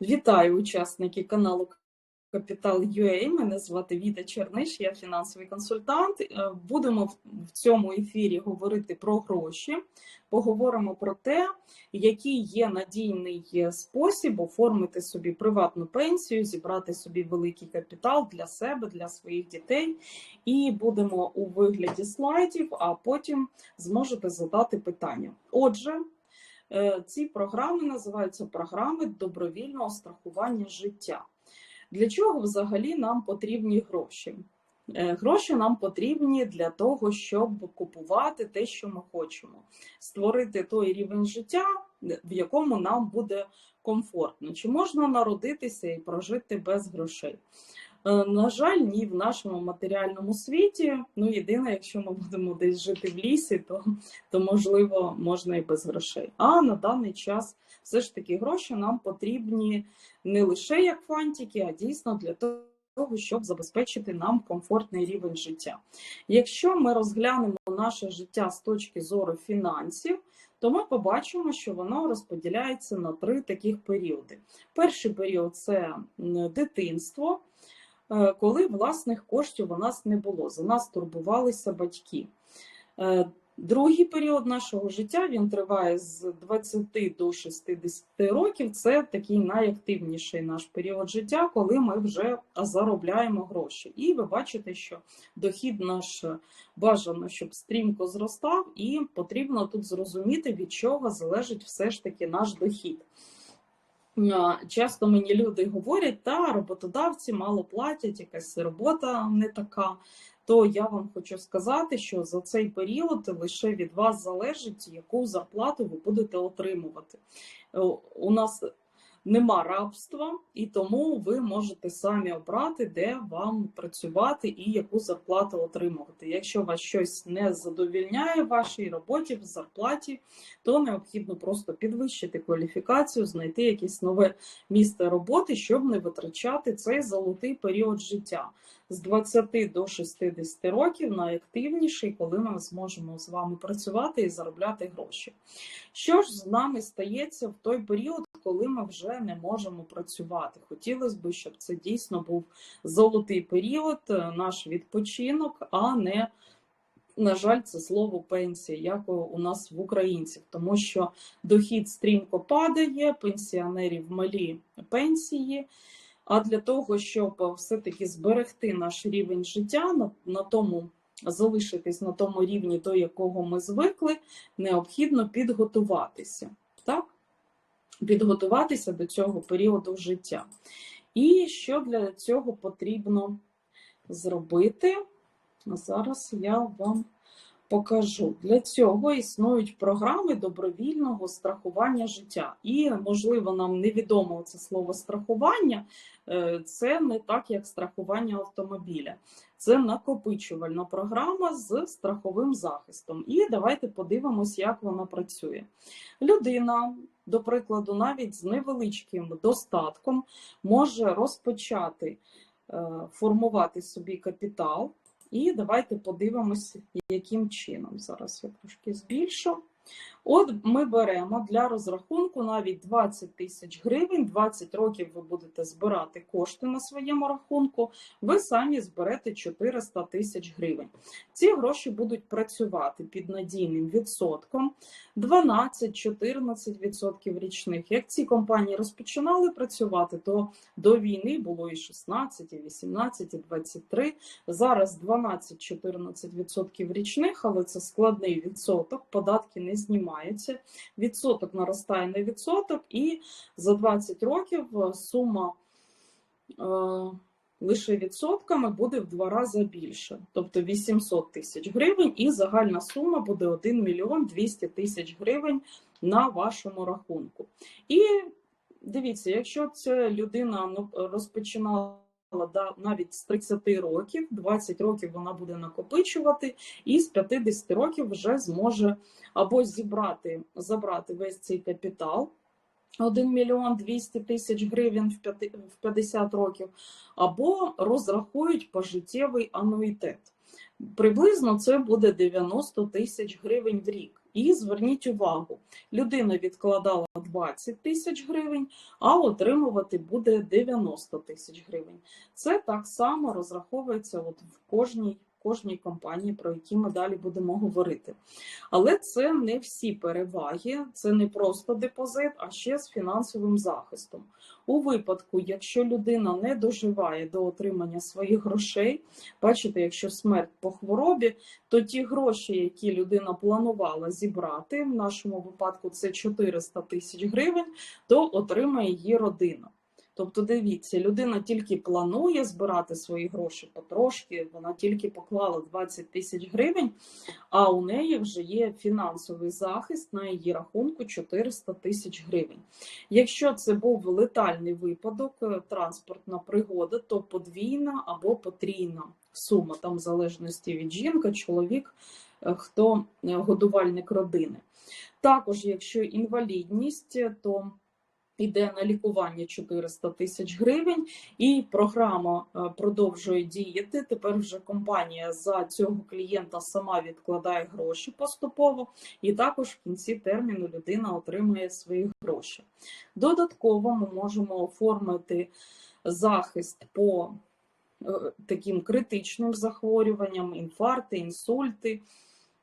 Вітаю учасники каналу Капітал UA. Мене звати Віта Черниш, я фінансовий консультант. Е, Будемо в- цьому ефірі говорити про гроші. Поговоримо про те, який є надійний спосіб оформити собі приватну пенсію, зібрати собі великий капітал для себе, для своїх дітей. І будемо у вигляді слайдів, а потім зможете задати питання. Отже, Ці програми називаються програми добровільного страхування життя. Для чого взагалі нам потрібні гроші? Е, Гроші нам потрібні для того, щоб купувати те, що ми хочемо, створити той рівень життя, в якому нам буде комфортно. Чи можна народитися і прожити без грошей? Е, На жаль, ні в нашому матеріальному світі. Ну, єдине, якщо ми будемо десь жити в лісі, то, то можливо можна і без грошей. А на даний час все ж таки гроші нам потрібні не лише як фантики, а дійсно для того, щоб забезпечити нам комфортний рівень життя. Якщо ми розглянемо наше життя з точки зору фінансів, то ми побачимо, що воно розподіляється на три таких періоди. Перший період це дитинство, коли власних коштів у нас не було, за нас турбувалися батьки. Е, Другий період нашого життя він триває з 20 до 60 років. Це такий найактивніший наш період життя, коли ми вже заробляємо гроші. І ви бачите, що дохід наш бажано, щоб стрімко зростав, і потрібно тут зрозуміти, від чого залежить все ж таки наш дохід. А, Часто мені люди говорять, та роботодавці мало платять, якась робота не така. То я вам хочу сказати, що за цей період лише від вас залежить, яку зарплату ви будете отримувати. Е, У нас нема рабства, і тому ви можете самі обрати, де вам працювати і яку зарплату отримувати. Якщо вас щось не задовільняє в вашій роботі, в зарплаті, то необхідно просто підвищити кваліфікацію, знайти якесь нове місце роботи, щоб не витрачати цей золотий період життя з 20 до 60 років найактивніший, коли ми зможемо з вами працювати і заробляти гроші. Що ж з нами стається в той період, коли ми вже не можемо працювати? Хотілося б, щоб це дійсно був золотий період, е, наш відпочинок, а не на жаль, це слово пенсія, як у нас в українців, тому що дохід стрімко падає, пенсіонерів малі пенсії. А для того, щоб все-таки зберегти наш рівень життя, на, на тому залишитись на тому рівні, до якого ми звикли, необхідно підготуватися. Так? Підготуватися до цього періоду життя. І що для цього потрібно зробити? Зараз я вам покажу. Для цього існують програми добровільного страхування життя. І, можливо, нам невідомо це слово страхування, Е, це не так, як страхування автомобіля. Це накопичувальна програма з страховим захистом. І давайте подивимось, як вона працює. Людина, до прикладу, навіть з невеличким достатком може розпочати е, формувати собі капітал. І давайте подивимося, яким чином. Зараз я трошки збільшу. От ми беремо для розрахунку навіть 20 тисяч гривень, 20 років ви будете збирати кошти на своєму рахунку, ви самі зберете 400 тисяч гривень. Ці гроші будуть працювати під надійним відсотком 12-14% річних. Як ці компанії розпочинали працювати, то до війни було і 16, і 18, і 23. Зараз 12-14% річних, але це складний відсоток, податки не знімаються. Відсоток наростає на відсоток, і за 20 років е, сума е, лише відсотками буде в два рази більше, тобто 800 тисяч гривень, і загальна сума буде 1 мільйон 200 тисяч гривень на вашому рахунку. І дивіться, якщо ця людина ну, розпочинала да, навіть з 30 років, 20 років вона буде накопичувати, і з 50 років вже зможе або зібрати, забрати весь цей капітал. 1 мільйон 200 тисяч гривень в в 50 років, або розрахують пожиттєвий ануїтет. Приблизно це буде 90 тисяч гривень в рік. І зверніть увагу, людина відкладала 20 тисяч гривень, а отримувати буде 90 тисяч гривень. Це так само розраховується от в кожній кожній компанії, про які ми далі будемо говорити. Але це не всі переваги, це не просто депозит, а ще з фінансовим захистом. У випадку, якщо людина не доживає до отримання своїх грошей, бачите, якщо смерть по хворобі, то ті гроші, які людина планувала зібрати, в нашому випадку це 400 тисяч гривень, то отримає її родина. Тобто, дивіться, людина тільки планує збирати свої гроші потрошки, вона тільки поклала 20 тисяч гривень, а у неї вже є фінансовий захист на її рахунку 400 тисяч гривень. Якщо це був летальний випадок, е, транспортна пригода, то подвійна або потрійна сума, там в залежності від жінка, чоловік, е, хто е, годувальник родини. Також, якщо інвалідність, то Іде на лікування 400 тисяч гривень, і програма е, продовжує діяти. Тепер вже компанія за цього клієнта сама відкладає гроші поступово, і також в кінці терміну людина отримує свої гроші. Додатково ми можемо оформити захист по е, таким критичним захворюванням, інфаркти, інсульти.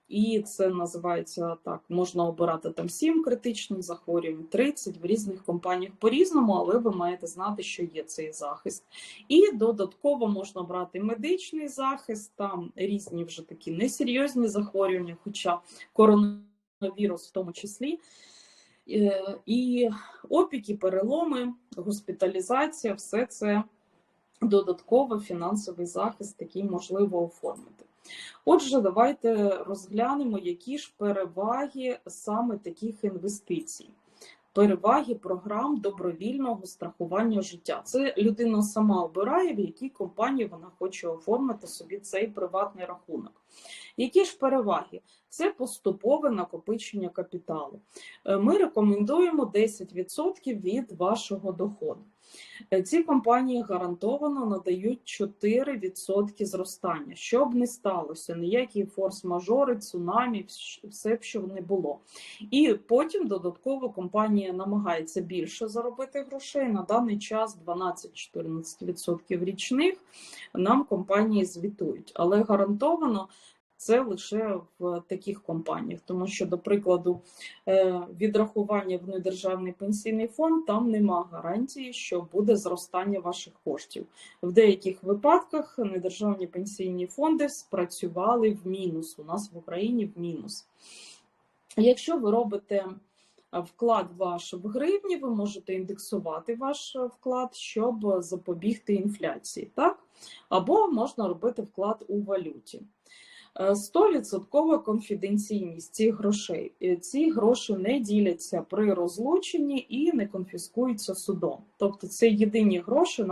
І це називається так: можна обирати там 7 критичних захворювань, 30 в різних компаніях по-різному, але ви маєте знати, що є цей захист. І додатково можна брати медичний захист, там різні вже такі несерйозні захворювання, хоча коронавірус в тому числі. Е, і опіки, переломи, госпіталізація все це додатково фінансовий захист, який можливо оформити. Отже, давайте розглянемо, які ж переваги саме таких інвестицій. Переваги програм добровільного страхування життя. Це людина сама обирає, в якій компанії вона хоче оформити собі цей приватний рахунок. Які ж переваги? Це поступове накопичення капіталу. Е, ми рекомендуємо 10% від вашого доходу. Е, ці компанії гарантовано надають 4% зростання. Що б не сталося, ніякі форс-мажори, цунамі, все б що не було. І потім додатково компанія намагається більше заробити грошей. На даний час 12-14% річних нам компанії звітують, але гарантовано це лише в таких компаніях, тому що, до прикладу, е, відрахування в недержавний пенсійний фонд там нема гарантії, що буде зростання ваших коштів. В деяких випадках недержавні пенсійні фонди спрацювали в мінус. У нас в Україні в мінус. Якщо ви робите вклад ваш в гривні, ви можете індексувати ваш вклад, щоб запобігти інфляції, так? Або можна робити вклад у валюті. 100% конфіденційність цих грошей. Е, ці гроші не діляться при розлученні і не конфіскуються судом. Тобто це єдині гроші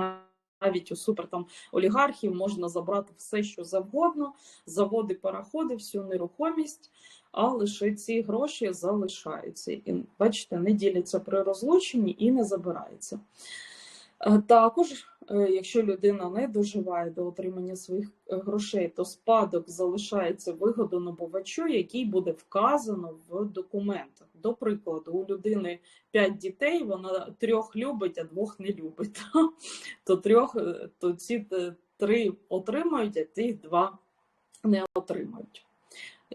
навіть у супер там олігархів можна забрати все, що завгодно, заводи, параходи, всю нерухомість, а лише ці гроші залишаються. І бачите, не діляться при розлученні і не забираються. Е, також Е, якщо людина не доживає до отримання своїх е, грошей, то спадок залишається вигодонабувачу, який буде вказано в документах. До прикладу, у людини п'ять дітей, вона трьох любить, а двох не любить. То трьох, е, то ці три отримають, а ті два не отримають.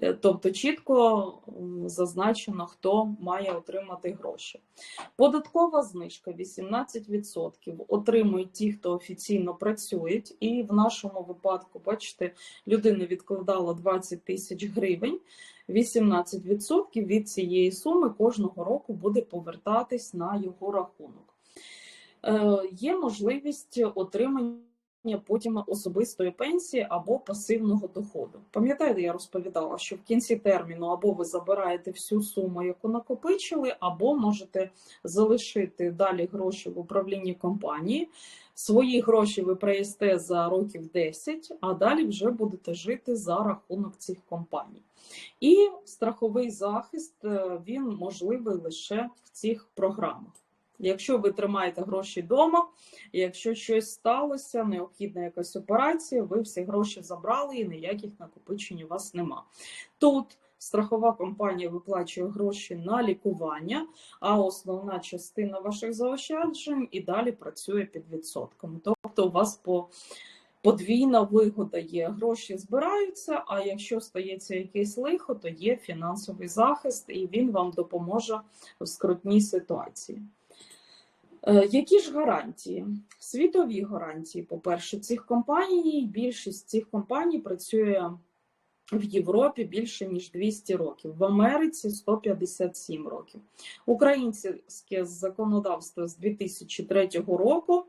Е, тобто чітко зазначено, хто має отримати гроші. Податкова знижка 18% отримують ті, хто офіційно працюють, і в нашому випадку, бачите, людина відкладала 20 тисяч гривень. 18% від цієї суми кожного року буде повертатись на його рахунок. Е, Є можливість отримання потім особистої пенсії або пасивного доходу. Пам'ятаєте, я розповідала, що в кінці терміну або ви забираєте всю суму, яку накопичили, або можете залишити далі гроші в управлінні компанії. Свої гроші ви приїсте за років 10, а далі вже будете жити за рахунок цих компаній. І страховий захист е, він можливий лише в цих програмах. Якщо ви тримаєте гроші вдома, якщо щось сталося, необхідна якась операція, ви всі гроші забрали і ніяких накопичень у вас нема. Тут страхова компанія виплачує гроші на лікування, а основна частина ваших заощаджень і далі працює під відсотками. Тобто у вас по подвійна вигода є. Гроші збираються, а якщо стається якесь лихо, то є фінансовий захист, і він вам допоможе в скрутній ситуації. Е, Які ж гарантії? Світові гарантії, по-перше, цих компаній. Більшість цих компаній працює в Європі більше ніж 200 років, в Америці 157 років. Українське законодавство з 2003 року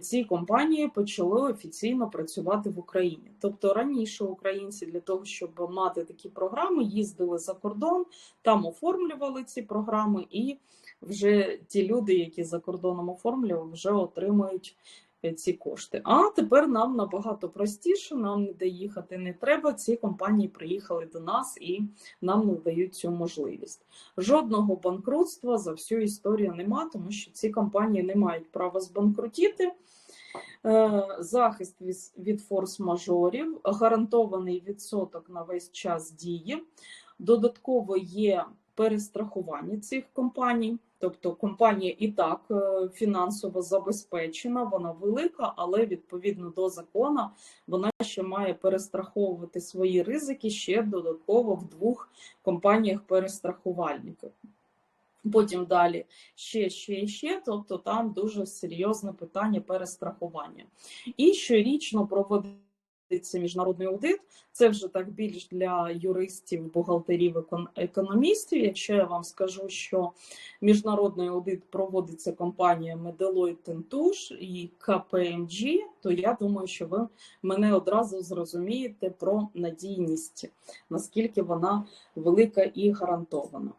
ці компанії почали офіційно працювати в Україні. Тобто раніше українці для того, щоб мати такі програми, їздили за кордон, там оформлювали ці програми, і вже ті люди, які за кордоном оформлювали, вже отримують е, ці кошти. А тепер нам набагато простіше, нам ніде їхати не треба. Ці компанії приїхали до нас і нам надають цю можливість. Жодного банкрутства за всю історію нема, тому що ці компанії не мають права збанкрутіти. Е, Захист від форс-мажорів, гарантований відсоток на весь час дії. Додатково є перестрахування цих компаній. Тобто компанія і так е, фінансово забезпечена, вона велика, але відповідно до закону вона ще має перестраховувати свої ризики ще додатково в двох компаніях перестрахувальників. Потім далі ще, ще ще, тобто там дуже серйозне питання перестрахування. І щорічно проводиться міжнародний аудит. Це вже так більш для юристів, бухгалтерів, економістів. Якщо я вам скажу, що міжнародний аудит проводиться компаніями Deloitte Touche і KPMG, то я думаю, що ви мене одразу зрозумієте про надійність, наскільки вона велика і гарантована.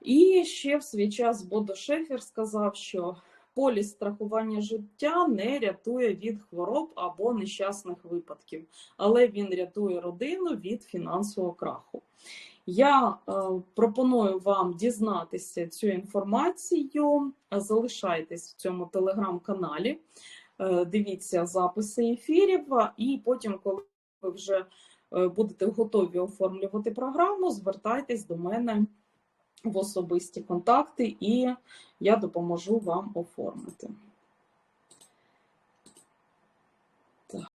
І ще в свій час Бодо Шефер сказав, що поліс страхування життя не рятує від хвороб або нещасних випадків, але він рятує родину від фінансового краху. Я е, пропоную вам дізнатися цю інформацію. Залишайтесь в цьому телеграм-каналі, е, дивіться записи ефірів, і потім, коли ви вже е, будете готові оформлювати програму, звертайтесь до мене в особисті контакти, і я допоможу вам оформити.